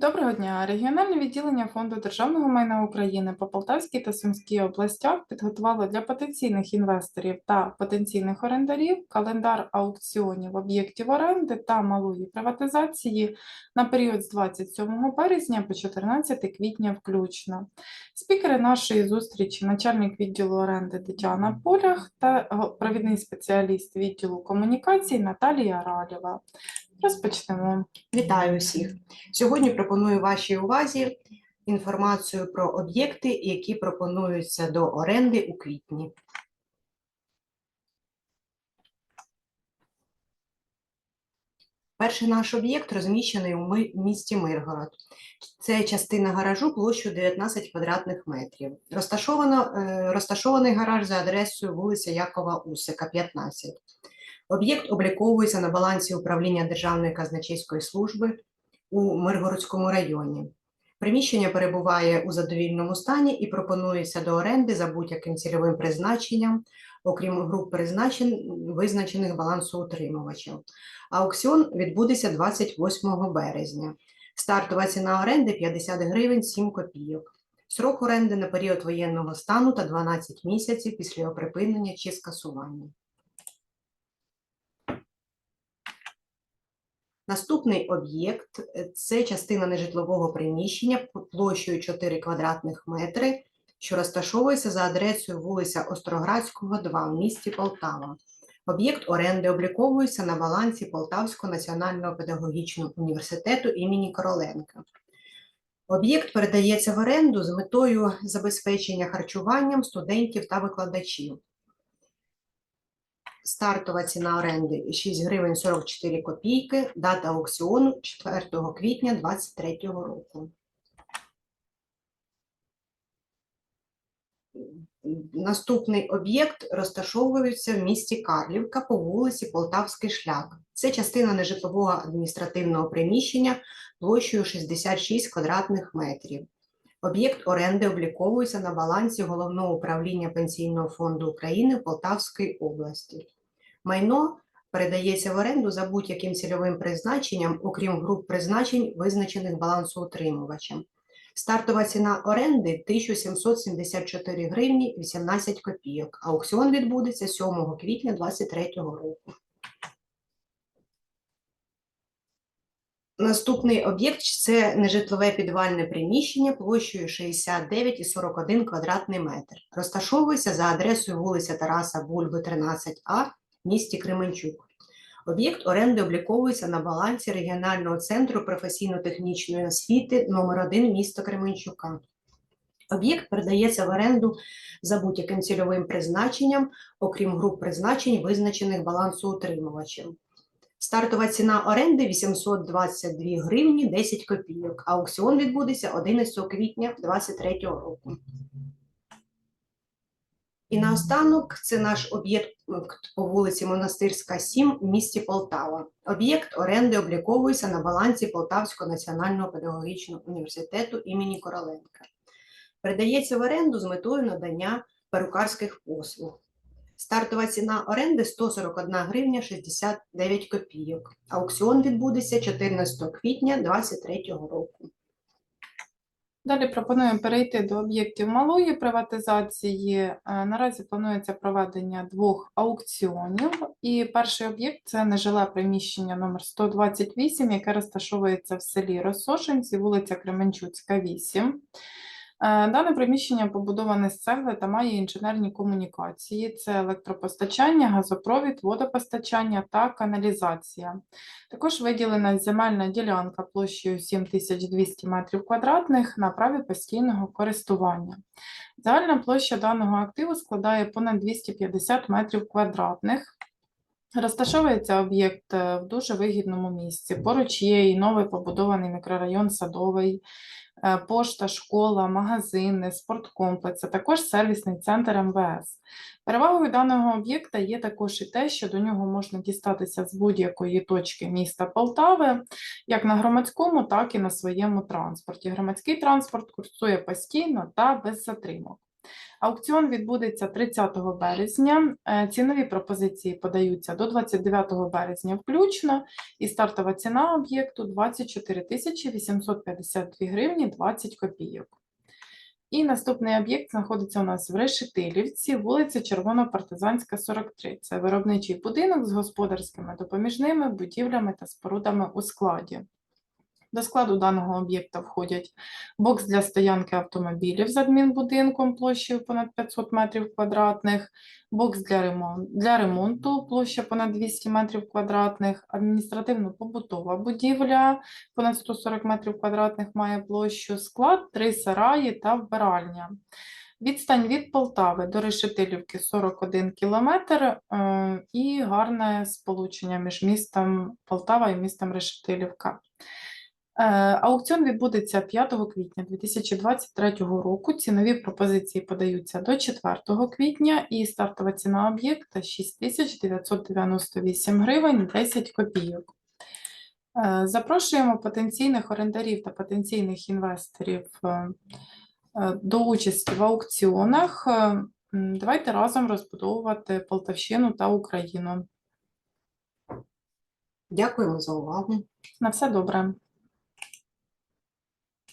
Доброго дня! Регіональне відділення Фонду державного майна України по Полтавській та Сумській областях підготувало для потенційних інвесторів та потенційних орендарів календар аукціонів об'єктів оренди та малої приватизації на період з 27 березня по 14 квітня включно. Спікери нашої зустрічі начальник відділу оренди Тетяна Полях та е, провідний спеціаліст відділу комунікацій Наталія Ралєва. Розпочнемо. Вітаю усіх! Сьогодні пропоную вашій увазі інформацію про об'єкти, які пропонуються до оренди у квітні. Перший наш об'єкт розміщений у місті Миргород. Це частина гаражу площею 19 квадратних метрів. Розташовано, е, розташований гараж за адресою вулиця Якова Усика, 15. Об'єкт обліковується на балансі управління Державної казначейської служби у Миргородському районі. Приміщення перебуває у задовільному стані і пропонується до оренди за будь-яким цільовим призначенням, окрім груп призначень, визначених балансоутримувачем. Аукціон відбудеться 28 березня. Стартова ціна оренди 50 гривень 7 копійок. Срок оренди на період воєнного стану та 12 місяців після його припинення чи скасування. Наступний об'єкт це частина нежитлового приміщення площею 4 квадратних метри, що розташовується за адресою вулиця Остроградського, 2 в місті Полтава. Об'єкт оренди обліковується на балансі Полтавського національного педагогічного університету імені Короленка. Об'єкт передається в оренду з метою забезпечення харчуванням студентів та викладачів. Стартова ціна оренди 6 гривень 44 копійки, дата аукціону 4 квітня 2023 року. Наступний об'єкт розташовується в місті Карлівка по вулиці Полтавський шлях. Це частина нежитлового адміністративного приміщення площею 66 квадратних метрів. Об'єкт оренди обліковується на балансі Головного управління Пенсійного фонду України в Полтавській області. Майно передається в оренду за будь-яким цільовим призначенням, окрім груп призначень, визначених балансоутримувачем. Стартова ціна оренди 1774 гривні 18 копійок. Аукціон відбудеться 7 квітня 2023 року. Наступний об'єкт це нежитлове підвальне приміщення площею 69,41 квадратний метр. Розташовується за адресою вулиця Тараса Бульби, 13А в місті Кременчук. Об'єкт оренди обліковується на балансі регіонального центру професійно-технічної освіти номер 1 міста Кременчука. Об'єкт передається в оренду за будь-яким цільовим призначенням, окрім груп призначень, визначених балансоутримувачем. Стартова ціна оренди 822 гривні 10 копійок. Аукціон відбудеться 11 квітня 2023 року. І наостанок це наш об'єкт по вулиці Монастирська, 7 в місті Полтава. Об'єкт оренди обліковується на балансі Полтавського національного педагогічного університету імені Короленка. Передається в оренду з метою надання перукарських послуг. Стартова ціна оренди 141 гривня 69 копійок. Аукціон відбудеться 14 квітня 2023 року. Далі пропонуємо перейти до об'єктів малої приватизації. Е, Наразі планується проведення двох аукціонів. І перший об'єкт це нежиле приміщення номер 128, яке розташовується в селі Росошинці, вулиця Кременчуцька, 8. Е, Дане приміщення побудоване з цегли та має інженерні комунікації: це електропостачання, газопровід, водопостачання та каналізація. Також виділена земельна ділянка площею 7200 метрів квадратних на праві постійного користування. Загальна площа даного активу складає понад 250 метрів квадратних. Розташовується об'єкт е, в дуже вигідному місці. Поруч є і новий побудований мікрорайон Садовий, пошта, школа, магазини, спорткомплекс, а також сервісний центр МВС. Перевагою даного об'єкта є також і те, що до нього можна дістатися з будь-якої точки міста Полтави, як на громадському, так і на своєму транспорті. Громадський транспорт курсує постійно та без затримок. Аукціон відбудеться 30 березня. Е, Цінові пропозиції подаються до 29 березня включно, і стартова ціна об'єкту 24 тисячі 852 гривні 20 копійок. І наступний об'єкт знаходиться у нас в Решетилівці, вулиця Червонопартизанська, 43. Це виробничий будинок з господарськими допоміжними будівлями та спорудами у складі. До складу даного об'єкта входять бокс для стоянки автомобілів з адмінбудинком площею понад 500 метрів квадратних, бокс для ремонту, для ремонту площа понад 200 метрів квадратних, адміністративно-побутова будівля понад 140 метрів квадратних має площу, склад, три сараї та вбиральня. Відстань від Полтави до Решетилівки 41 кілометр е, і гарне сполучення між містом Полтава і містом Решетилівка. Е, Аукціон відбудеться 5 квітня 2023 року. Цінові пропозиції подаються до 4 квітня і стартова ціна об'єкта 6998 гривень 10 копійок. Е, Запрошуємо потенційних орендарів та потенційних інвесторів е, до участі в аукціонах. Давайте разом розбудовувати Полтавщину та Україну. Дякуємо за увагу. На все добре.